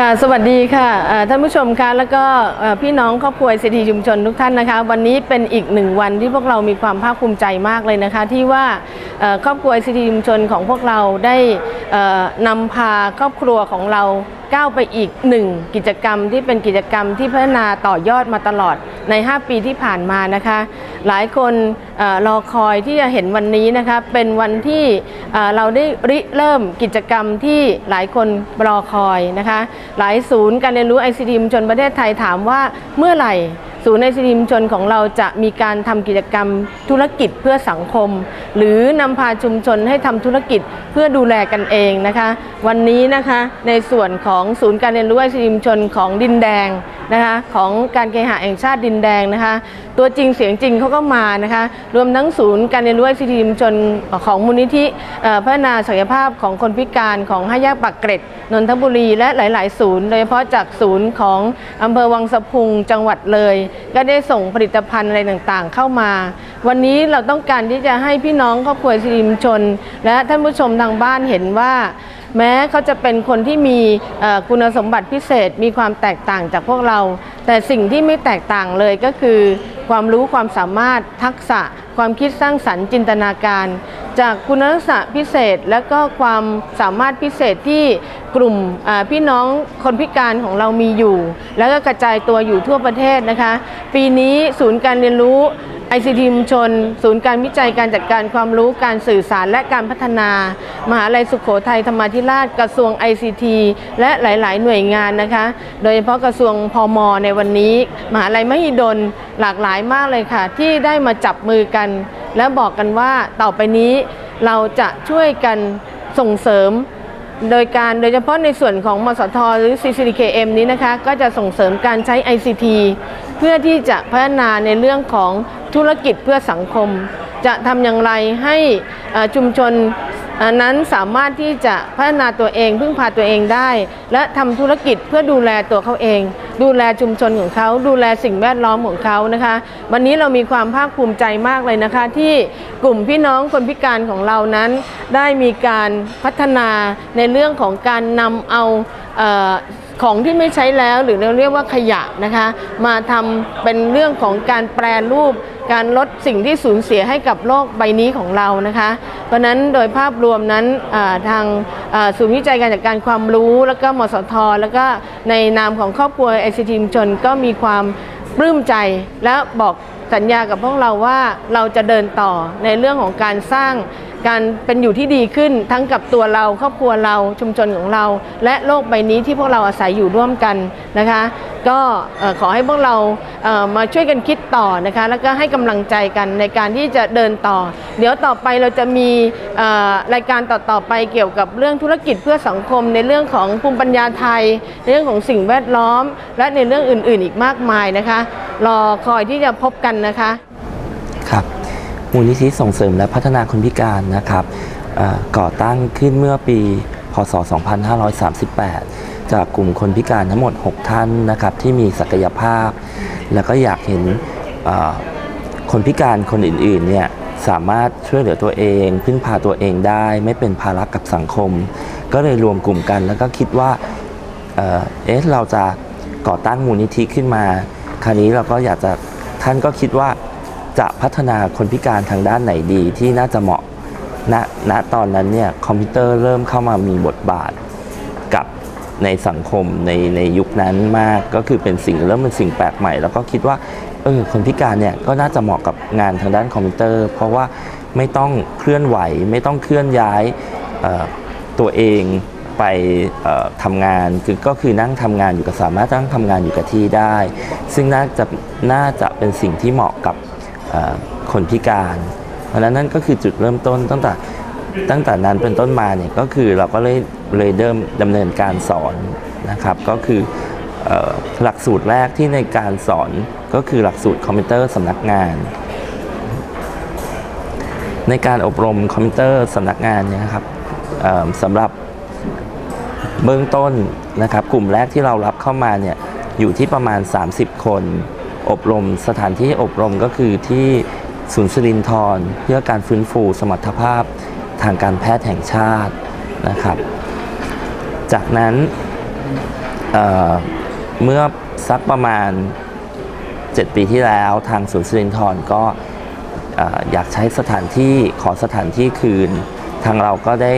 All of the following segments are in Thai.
ค่ะสวัสดีค่ะท่านผู้ชมคะแล้วก็พี่น้องครอบครัวเศรษฐีชุมชนทุกท่านนะคะ วันนี้เป็นอีกหนึ่งวันที่พวกเรามีความภาคภูมิใจมากเลยนะคะ ที่ว่าครอบครัวเศรษฐีชุมชนของพวกเราได้นำพาครอบครัวของเราก้าวไปอีกหนึ่งกิจกรรมที่เป็นกิจกรรมที่พัฒนาต่อยอดมาตลอดใน 5 ปีที่ผ่านมานะคะ หลายคนอรอคอยที่จะเห็นวันนี้นะคะเป็นวันที่เราได้ริเริ่มกิจกรรมที่หลายคนรอคอยนะคะ หลายศูนย์การเรียนรู้ ICT ชุมชนประเทศไทยถามว่าเมื่อไหร่ ศูนย์ ICT ชุมชนของเราจะมีการทำกิจกรรมธุรกิจเพื่อสังคม หรือนำพาชุมชนให้ทำธุรกิจเพื่อดูแลกันเองนะคะ วันนี้นะคะในส่วนของศูนย์การเรียนรู้ ICT ชุมชนของดินแดงนะคะของการเคหะแห่งชาติดินแดงนะคะ ตัวจริงเสียงจริงเขาก็มานะคะ รวมทั้งศูนย์การเรียนรู้ ICT ชุมชนของมูลนิธิพัฒนาศักยภาพของคนพิการของห้าแยกปากเกร็ดนนทบุรีและหลาย ๆ ศูนย์ โดยเฉพาะจากศูนย์ของอำเภอวังสะพุงจังหวัดเลยก็ได้ส่งผลิตภัณฑ์อะไรต่างๆ เข้ามา วันนี้เราต้องการที่จะให้พี่น้องครอบครัวสิริมชน และท่านผู้ชมทางบ้านเห็นว่า แม้เขาจะเป็นคนที่มีคุณสมบัติพิเศษ มีความแตกต่างจากพวกเรา แต่สิ่งที่ไม่แตกต่างเลยก็คือ ความรู้ความสามารถทักษะ ความคิดสร้างสรรค์จินตนาการ จากคุณลักษณะพิเศษ และก็ความสามารถพิเศษที่กลุ่มพี่น้องคนพิการของเรามีอยู่ แล้วก็กระจายตัวอยู่ทั่วประเทศนะคะ ปีนี้ศูนย์การเรียนรู้ ICT ชุมชน ศูนย์การวิจัยการจัดการความรู้การสื่อสารและการพัฒนา มหาลัยสุขโขทัยธรรมาธิราชกระทรวง ICT และหลาย ๆ หน่วยงานนะคะ โดยเฉพาะกระทรวงพมในวันนี้ มหาลัยมหิดลหลากหลายมากเลยค่ะ ที่ได้มาจับมือกัน และบอกกันว่าต่อไปนี้เราจะช่วยกันส่งเสริม โดยการโดยเฉพาะในส่วนของมสทหรือ CCDKM นี้นะคะ ก็จะส่งเสริมการใช้ ICT เพื่อที่จะพัฒนาในเรื่องของธุรกิจเพื่อสังคม จะทำอย่างไรให้ชุมชน นั้นสามารถที่จะพัฒนาตัวเองพึ่งพาตัวเองได้ และทำธุรกิจเพื่อดูแลตัวเขาเอง ดูแลชุมชนของเขา ดูแลสิ่งแวดล้อมของเขานะคะ วันนี้เรามีความภาคภูมิใจมากเลยนะคะ ที่กลุ่มพี่น้องคนพิการของเรานั้น ได้มีการพัฒนาในเรื่องของการนำเอาเออ ของที่ไม่ใช้แล้วหรือเราเรียกว่าขยะนะคะ มาทำเป็นเรื่องของการแปรรูป การลดสิ่งที่สูญเสียให้กับโลกใบนี้ของเรานะคะ เพราะนั้นโดยภาพรวมนั้นทางศูนย์วิจัยการจัดการความรู้ แล้วก็มสท แล้วก็ในนามของครอบครัวไอซีทีมชนก็มีความปลื้มใจและบอก สัญญากับพวกเราว่าเราจะเดินต่อในเรื่องของการสร้างการเป็นอยู่ที่ดีขึ้นทั้งกับตัวเราครอบครัวเราชุมชนของเรา และโลกใบนี้ที่พวกเราอาศัยอยู่ร่วมกันนะคะ ก็ขอให้พวกเรามาช่วยกันคิดต่อนะคะ แล้วก็ให้กำลังใจกันในการที่จะเดินต่อ เดี๋ยวต่อไปเราจะมีรายการต่อๆไปเกี่ยวกับเรื่องธุรกิจเพื่อสังคม ในเรื่องของภูมิปัญญาไทย ในเรื่องของสิ่งแวดล้อม และในเรื่องอื่น ๆ อีกมากมายนะคะ รอคอยที่จะพบกันนะคะครับมูลนิธิส่งเสริมและพัฒนาคนพิการนะครับก่อตั้งขึ้นเมื่อปี พศ 2538 จากกลุ่มคนพิการทั้งหมด 6 ท่านนะครับที่มีศักยภาพ แล้วก็อยากเห็นคนพิการคนอื่นๆเนี่ยสามารถช่วยเหลือตัวเองพึ่งพาตัวเองได้ ไม่เป็นภาระกับสังคม ก็เลยรวมกลุ่มกันแล้วก็คิดว่าเออเอ๊ะเราจะก่อตั้งมูลนิธิขึ้นมา คราวนี้เราก็อยากจะท่านก็คิดว่าจะพัฒนาคนพิการทางด้านไหนดีที่น่าจะเหมาะณณตอนนั้นเนี่ยคอมพิวเตอร์เริ่มเข้ามามีบทบาทกับในสังคมในในยุคนั้นมากก็คือเป็นสิ่งเริ่มเป็นสิ่งแปลกใหม่ แล้วก็คิดว่าเออคนพิการเนี่ยก็น่าจะเหมาะกับงานทางด้านคอมพิวเตอร์ เพราะว่าไม่ต้องเคลื่อนไหว ไม่ต้องเคลื่อนย้ายออตัวเอง ไปเอ่อทำงานคือก็คือนั่งทำงานอยู่กับสามารถนั่งทำงานอยู่กับที่ได้ ซึ่งน่าจะน่าจะเป็นสิ่งที่เหมาะกับคนพิการ เพราะฉะนั้นนั่นก็คือจุดเริ่มต้นตั้งแต่ตั้งแต่นั้นเป็นต้นมาเนี่ยก็คือเราก็เลยเลยเริ่มดำเนินการสอนนะครับก็คืออหลักสูตรแรกที่ในการสอนก็คือหลักสูตรคอมพิวเตอร์สำนักงาน ในการอบรมคอมพิวเตอร์สำนักงานเนี่ยนะครับสำหรับ เบื้องต้นนะครับกลุ่มแรกที่เรารับเข้ามาเนี่ยอยู่ที่ประมาณ 30 คน อบรมสถานที่อบรมก็คือที่ศูนย์สิรินทรเพื่อการฟื้นฟูสมรรถภาพทางการแพทย์แห่งชาตินะครับ จากนั้นเเมื่อสักประมาณ 7 ปีที่แล้วทางศูนย์สิรินทรก็เอ่ออยากใช้สถานที่ขอสถานที่คืน ทางเราก็ได้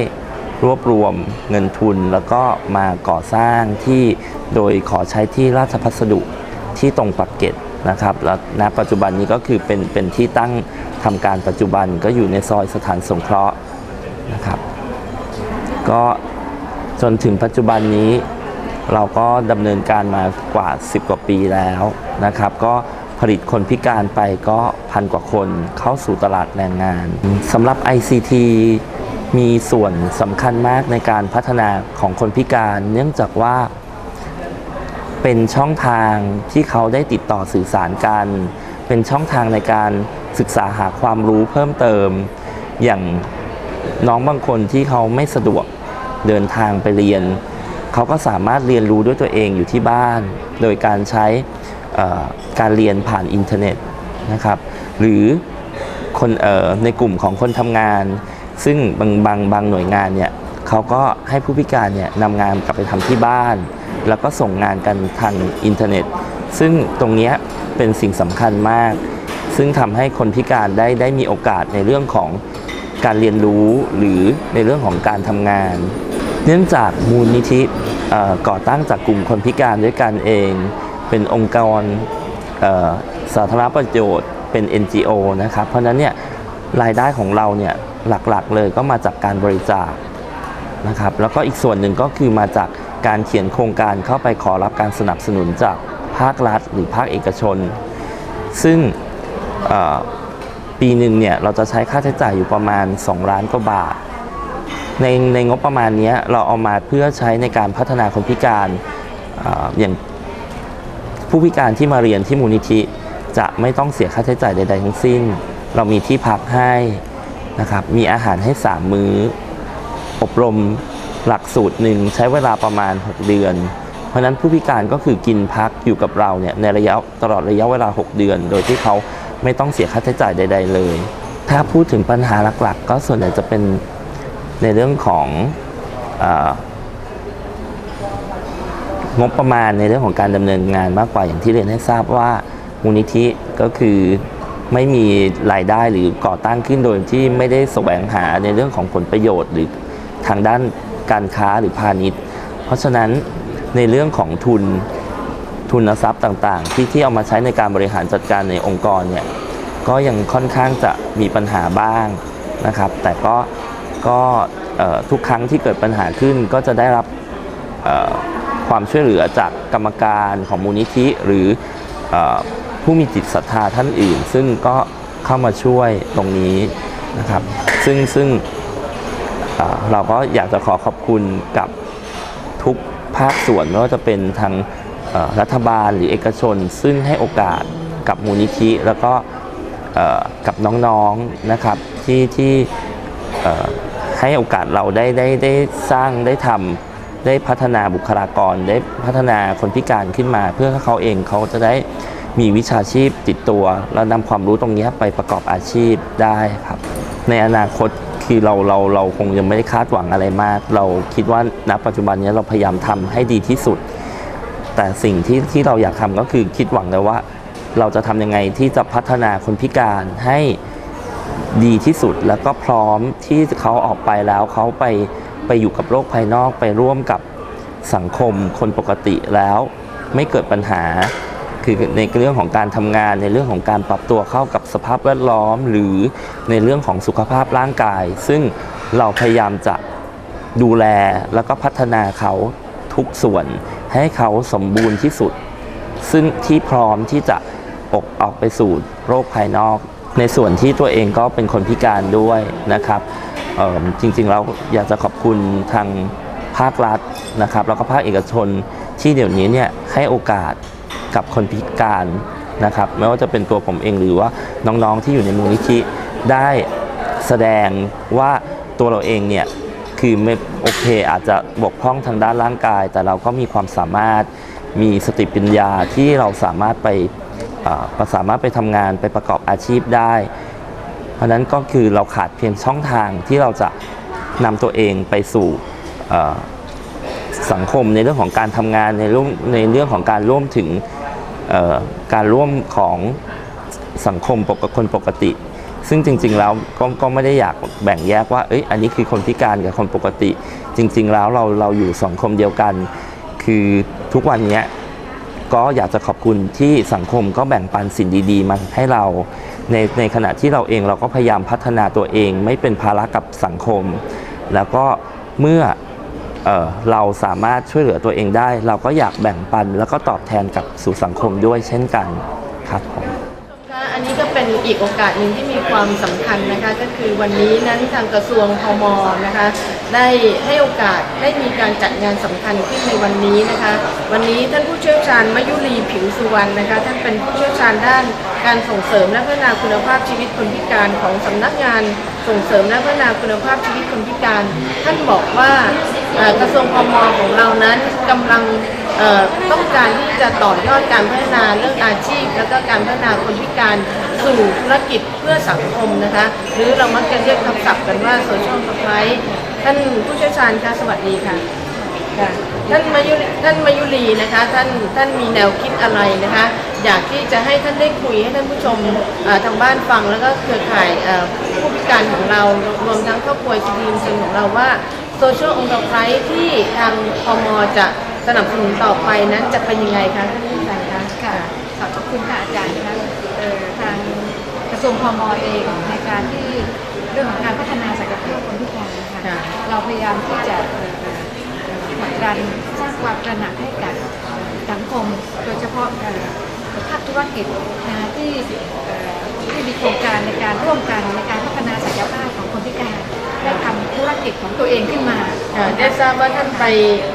รวบรวมเงินทุน แล้วก็มาก่อสร้างที่โดยขอใช้ที่ราชพัสดุที่ตรงปักเกร็ดนะครับแล้วณปัจจุบันนี้ก็คือเป็นเป็นที่ตั้งทำการปัจจุบันก็อยู่ในซอยสถานสงเคราะห์นะครับ ก็จนถึงปัจจุบันนี้เราก็ดำเนินการมากว่า 10 กว่าปีแล้วนะครับ ก็ผลิตคนพิการไปก็พันกว่าคนเข้าสู่ตลาดแรงงานสำหรับ ICT มีส่วนสำคัญมากในการพัฒนาของคนพิการ เนื่องจากว่าเป็นช่องทางที่เขาได้ติดต่อสื่อสารกัน เป็นช่องทางในการศึกษาหาความรู้เพิ่มเติม อย่างน้องบางคนที่เขาไม่สะดวกเดินทางไปเรียน เขาก็สามารถเรียนรู้ด้วยตัวเองอยู่ที่บ้าน โดยการใช้การเรียนผ่านอินเทอร์เน็ตนะครับ หรือคนในกลุ่มของคนทำงาน ซึ่งบางบางบางหน่วยงานเนี่ยเขาก็ให้ผู้พิการเนี่ยนำงานกลับไปทำที่บ้าน แล้วก็ส่งงานกันทางอินเทอร์เน็ต ซึ่งตรงนี้เป็นสิ่งสำคัญมาก ซึ่งทำให้คนพิการได้ได้มีโอกาสในเรื่องของการเรียนรู้หรือในเรื่องของการทำงาน เนื่องจากมูลนิธิก่อตั้งจากกลุ่มคนพิการด้วยกันเอง เป็นองค์กรสาธารณประโยชน์เป็น NGO นะครับ เพราะนั้นเนี่ยรายได้ของเราเนี่ย หลักๆเลยก็มาจากการบริจาคนะครับแล้วก็อีกส่วนหนึ่งก็คือมาจากการเขียนโครงการเข้าไปขอรับการสนับสนุนจากภาครัฐ หรือภาคเอกชน ซึ่งปีหนึ่งเนี่ยเราจะใช้ค่าใช้จ่ายอยู่ประมาณ 2 ล้านกว่าบาท ในในงบประมาณนี้เราเอามาเพื่อใช้ในการพัฒนาคนพิการเอ่ออย่างผู้พิการที่มาเรียนที่มูลนิธิจะไม่ต้องเสียค่าใช้จ่ายใด ๆ ทั้งสิ้น เรามีที่พักให้ นะครับ มีอาหารให้ 3 มื้อ อบรมหลักสูตรหนึ่งใช้เวลาประมาณ 6 เดือน เพราะนั้นผู้พิการก็คือกินพักอยู่กับเราเนี่ยในระยะตลอดระยะเวลา 6 เดือน โดยที่เขาไม่ต้องเสียค่าใช้จ่ายใด ๆ เลย ถ้าพูดถึงปัญหาหลักๆ ก็ส่วนใหญ่จะเป็นในเรื่องขององบประมาณในเรื่องของการดำเนินงานมากกว่าอย่างที่เรียนให้ทราบว่ามูลนิธิก็คือ ไม่มีรายได้หรือก่อตั้งขึ้นโดยที่ไม่ได้แสวงหาในเรื่องของผลประโยชน์ หรือทางด้านการค้าหรือพาณิชย์ เพราะฉะนั้นในเรื่องของทุนทุนทรัพย์ต่าง ๆ ที่ที่เอามาใช้ในการบริหารจัดการในองค์กรเนี่ยก็ยังค่อนข้างจะมีปัญหาบ้างนะครับ แต่ก็ก็ทุกครั้งที่เกิดปัญหาขึ้นก็จะได้รับความช่วยเหลือจากกรรมการของมูลนิธิหรืออ ผู้มีจิตศรัทธาท่านอื่น ซึ่งก็เข้ามาช่วยตรงนี้นะครับ ซึ่งซึ่งเราก็อยากจะขอขอบคุณกับทุกภาคส่วนไม่ว่าจะเป็นทางรัฐบาลหรือเอกชน ซึ่งให้โอกาสกับมูลนิธิแล้วก็กับน้องๆนะครับที่ที่ให้โอกาสเราได้ได้ได้สร้างได้ทำได้พัฒนาบุคลากร ได้พัฒนาคนพิการขึ้นมา เพื่อเขาเองเขาจะได้ มีวิชาชีพติดตัว แล้วนำความรู้ตรงนี้ไปประกอบอาชีพได้ครับ ในอนาคตคือเราเราเราคงยังไม่ได้คาดหวังอะไรมาก เราคิดว่าณปัจจุบันนี้เราพยายามทำให้ดีที่สุด แต่สิ่งที่ที่เราอยากทำก็คือคิดหวังเลยว่า เราจะทำยังไงที่จะพัฒนาคนพิการให้ดีที่สุดแล้วก็พร้อมที่เขาออกไปแล้วเขาไปไปอยู่กับโลกภายนอกไปร่วมกับสังคมคนปกติแล้ว ไม่เกิดปัญหา คือในเรื่องของการทำงานในเรื่องของการปรับตัวเข้ากับสภาพแวดล้อม หรือในเรื่องของสุขภาพร่างกาย ซึ่งเราพยายามจะดูแลแล้วก็พัฒนาเขาทุกส่วนให้เขาสมบูรณ์ที่สุด ซึ่งที่พร้อมที่จะออกออกไปสู่โรคภายนอก ในส่วนที่ตัวเองก็เป็นคนพิการด้วยนะครับจริงๆเราอยากจะขอบคุณทางภาครัฐนะครับแล้วก็ภาคเอกชนที่เดี๋ยวนี้เนี่ยให้โอกาส กับคนพิการนะครับไม่ว่าจะเป็นตัวผมเองหรือว่าน้องๆที่อยู่ในมูลนิธิได้แสดงว่าตัวเราเองเนี่ยคือไม่โอเคอาจจะบกพร่องทางด้านร่างกาย แต่เราก็มีความสามารถมีสติปัญญาที่เราสามารถไปสามารถไปทำงานไปประกอบอาชีพได้ เพราะนั้นก็คือเราขาดเพียงช่องทางที่เราจะนำตัวเองไปสู่สังคมในเรื่องของการทำงานในร่วมในเรื่องของการร่วมถึง การร่วมของสังคมปกคนปกติ ซึ่งจริง ๆ แล้วก็ก็ไม่ได้อยากแบ่งแยกว่าเอ้ยอันนี้คือคนพิการกับคนปกติ จริง ๆ แล้วเราเราอยู่สังคมเดียวกัน คือทุกวันนี้ก็อยากจะขอบคุณที่สังคมก็แบ่งปันสิ่งดี ๆ มาให้เราในในขณะที่เราเองเราก็พยายามพัฒนาตัวเอง ไม่เป็นภาระกับสังคม แล้วก็เมื่อ เเราสามารถช่วยเหลือตัวเองได้ เราก็อยากแบ่งปันแล้วก็ตอบแทนกับสู่สังคมด้วยเช่นกันครับผม อันนี้ก็เป็นอีกโอกาสหนึ่งที่มีความสำคัญนะคะ ก็คือวันนี้นั้นทางกระทรวงพมนะคะ ได้ให้โอกาสได้มีการจัดงานสำคัญขึ้นในวันนี้นะคะ วันนี้ท่านผู้เชี่ยวชาญมยุรีผิวสุวรรณนะคะท่านเป็นผู้เชี่ยวชาญด้านการส่งเสริมและพัฒนาคุณภาพชีวิตคนพิการของสำนักงานส่งเสริมและพัฒนาคุณภาพชีวิตคนพิการ ท่านบอกว่ากระทรวงพมของเรานั้นกำลัง เอ่อต้องการที่จะต่อยอดการพัฒนาเรื่องอาชีพ แล้วก็การพัฒนาคนพิการสู่ธุรกิจเพื่อสังคมนะคะ หรือเรามักจะเรียกคำศัพท์กันว่าโซเชียลพาร์ท่านผู้เชี่ยวชาญคะสวัสดีค่ะค่ะท่านมายุรีท่านมายุรีนะคะท่านท่านมีแนวคิดอะไรนะคะ อยากที่จะให้ท่านได้คุยให้ท่านผู้ชมเอ่อทางบ้านฟังแล้วก็เครือข่ายเอ่อผู้พิการของเรารวมทั้งครอบครัวซีดีมของเราว่าโซเชียลองค์กรที่ทางพมจะ สนับสนุนต่อไปนั้นจะเป็นยังไงคะท่านผู้การคะค่ะขอบคุณค่ะอาจารย์นะคะเอ่อทางกระทรวงพมเองในการที่เรื่องของการพัฒนาศักยภาพคนพิการนะคะค่ะเราพยายามที่จะเอ่อผลักดันสร้างความตระหนักให้กับสังคม โดยเฉพาะเอ่อภาคธุรกิจนะที่เอ่อที่มีโครงการในการร่วมกันในการพัฒนาศักยภาพของคนพิการ ได้ทำธุรกิจของตัวเองขึ้นมาค่ะได้ทราบว่าท่านไป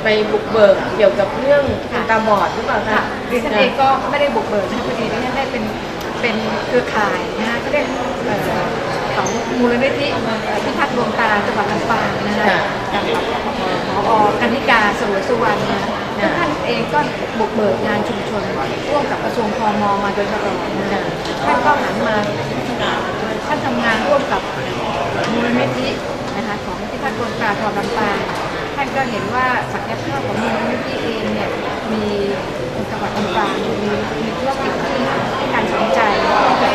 ไปบุกเบิกเกี่ยวกับเรื่องคนตาบอดหรือเปล่าค่ะคะดิฉันเองก็ไม่ได้บุกเบิกนะคะพอดีดิฉันได้เป็นเป็นเครือข่ายนะคะก็เรียกเอ่อของมูลนิธิเอ่อพิพัฒน์ดวงตาจังหวัดลำปางนะคะกับผอกันนิกาสรวยสุวรรณนะคะแล้วท่านเองก็บุกเบิกงานชุมชนร่วมกับกระทรวงพมมาโดยตลอดนะคะท่านก็หันมาท่านทำงานร่วมกับมูลนิธิ นะคะของพิพัฒน์ดวงตาจังหวัดลำปางท่านก็เห็นว่าศักยภาพของมูลนิธิเองเนี่ยมีจังหวัดลำปางมีมีธุรกิจที่ให้การสนใจที่จะ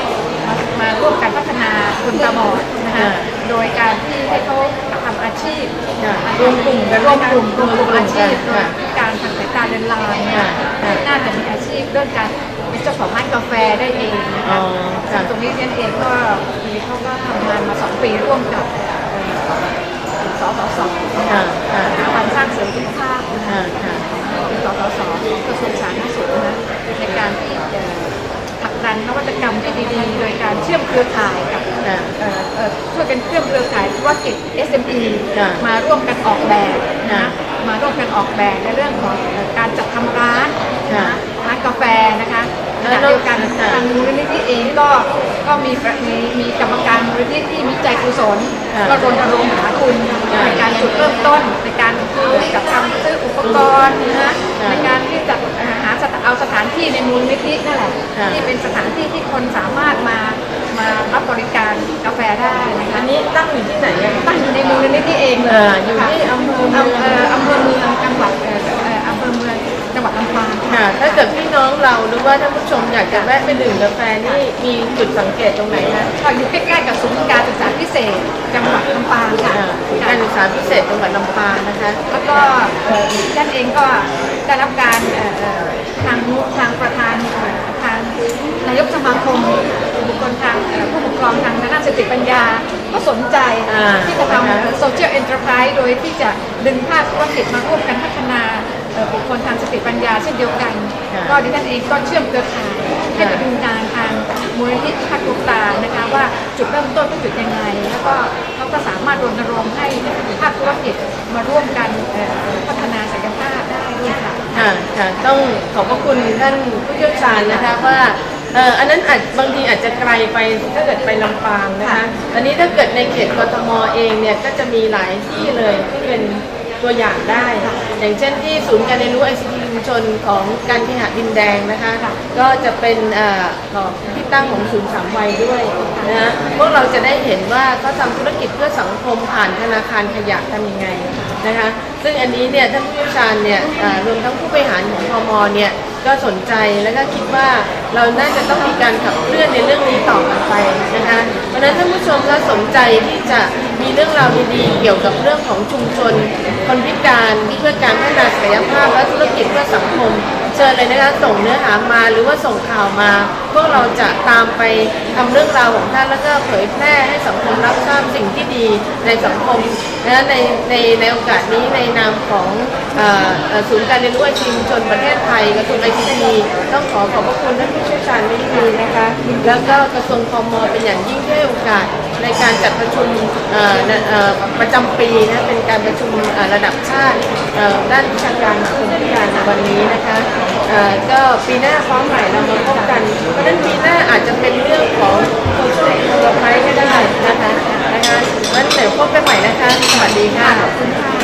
มามาร่วมกันพัฒนาคนตาบอดนะคะโดยการที่ให้เขาทำอาชีพค่ะรวมกลุ่มกันรวมกลุ่มรวมกลุ่มอาชีพโดยค่ะพิการทางสายตาเดินลายเนี่ยค่ะน่าจะมีอาชีพเรื่องการเป็นเจ้าของร้านกาแฟได้เองนะอ๋คะอซึ่ค่ะงตรงนี้เนี่ยเองก็มีเขาก็ทำงานมาสองปีร่วมกับเอ่อ สสสค่ะค่ะสถาบันสร้างเสริมสุขภาพนะคะค่ะค่ะสสสของกระทรวงสาธารณสุขนะคะในการที่จะผลักดันนวัตกรรมที่ดีๆ โดยการเชื่อมเครือข่ายกับค่ะเอ่อเอ่อช่วยกันเชื่อมเครือข่ายธุรกิจ SME ค่ะมาร่วมกันออกแบบนะค่ะมาร่วมกันออกแบบในเรื่องของเอ่อการจัดทำร้านค่ะนะร้านกาแฟนะคะ ขแล้วณะเดียวกันค่ะทางมูลนิธิเองก็ก็มีมีมีกรรมการมูลนิธิที่มีใจกุศลค่ะก็รณรงค์หาทุนค่ะในการจุดเริ่มต้นในการจัดทำซื้ออุปกรณ์นะฮะค่ะในการที่จะหาสถานเอาสถานที่ในมูลนิธินั่นแหละค่ะที่เป็นสถานที่ที่คนสามารถมามารับบริการกาแฟได้นะคะอันนี้ตั้งอยู่ที่ไหนอะตั้งอยู่ในมูลนิธิเองเลเอ่อยอยู่ที่อำเภอเมืองอำเภออำเภอเมืองจังหวัด ค่ะ ถ้าเกิดพี่น้องเราหรือว่าท่านผู้ชมอยากจะแวะไปดื่มกาแฟนี่มีจุดสังเกตตรงไหนคะก็อยู่ใกล้ๆกับศูนย์การศึกษาพิเศษ จังหวัดลำปางค่ะอ่าศูนย์การศึกษาพิเศษจังหวัดลำปางนะคะ แล้วก็เอ่อท่านเองก็ได้รับการเอ่อเอ่อทางทางประธานเอ่อทางนายกสมาคมบุคคลทางเอ่อผู้ปกครองทางด้านสติปัญญาก็สนใจอ่าที่จะทนะคะำโซเชียลเอ็นเตอร์ไพรส์โดยที่จะดึงภาคธุรกิจมาร่วมกันพัฒนาเอ่อ บุคคลทางสติปัญญาเช่นเดียวกันค่ะก็ดิฉันเองก็เชื่อมเครือข่ายให้ไปดูงานทางมูลนิธิพัฒน์ดวงตานะคะว่าจุดเริ่มต้นเป็นจุดยังไง แล้วก็เขาก็สามารถรณรงค์ให้ภาคธุรกิจมาร่วมกันเอ่อพัฒนาศักยภาพได้ด้วยค่ะค่ะค่ะต้องขอบพระคุณท่านผู้เชี่ยวชาญนะคะว่าเอ่ออันนั้นอาจบางทีอาจจะไกลไปถ้าเกิดไปลำปางนะคะค่ะอันนี้ถ้าเกิดในเขตกทมเองเนี่ยก็จะมีหลายที่เลยที่เป็น ตัวอย่างได้ อย่างเช่นที่ศูนย์การเรียนรู้ ICT ชุมมชนของการเคหะดินแดงนะคะ ก็จะเป็นเอ่อของที่ตั้งของศูนย์สามวัยด้วยนะฮะพวกเราจะได้เห็นว่าเขาทำธุรกิจเพื่อสังคมผ่านธนาคารขยะทำยังไงนะคะ ซึ่งอันนี้เนี่ยท่านผู้เชี่ยวชาญเนี่ยรวมทั้งผู้บริหารของพมเนี่ยก็สนใจแล้วก็คิดว่าเราน่าจะต้องมีการขับเคลื่อนในเรื่องนี้ต่อไปนะคะเพราะฉะนั้นท่านผู้ชมถ้าสนใจที่จะมีเรื่องราวดีๆเกี่ยวกับเรื่องของชุมชนคนพิการเพื่อการพัฒนาศักยภาพและธุรกิจเพื่อสังคม เชิญเลยนะคะส่งเนื้อหามาหรือว่าส่งข่าวมา พวกเราจะตามไปทำเรื่องราวของท่านแล้วก็เผยแพร่ให้สังคมรับทราบสิ่งที่ดีในสังคมนะในในในโอกาสนี้ในนามของศูนย์การเรียนรู้อาชีพชุมชนประเทศไทยกระทรวงไอทีต้องขอขอบพระคุณท่านผู้เชี่ยวชาญไม่ดีนะคะแล้วก็กระทรวงพมเป็นอย่างยิ่งให้โอกาส ในการจัดประชุมประจำปีนะเป็นการประชุมระดับชาติด้านวิชาการคมพิการใวันนี้นะคะก็ปีหน้าพร้อมใหม่เรามาพบกัน เพราะนั้นปีหน้าอาจจะเป็นเรื่องของโซเชียลมีเดียก็ได้นะคะนะคะวันเสาร์พบกันใหม่นะคะ สวัสดีค่ะขอบคุณค่ะ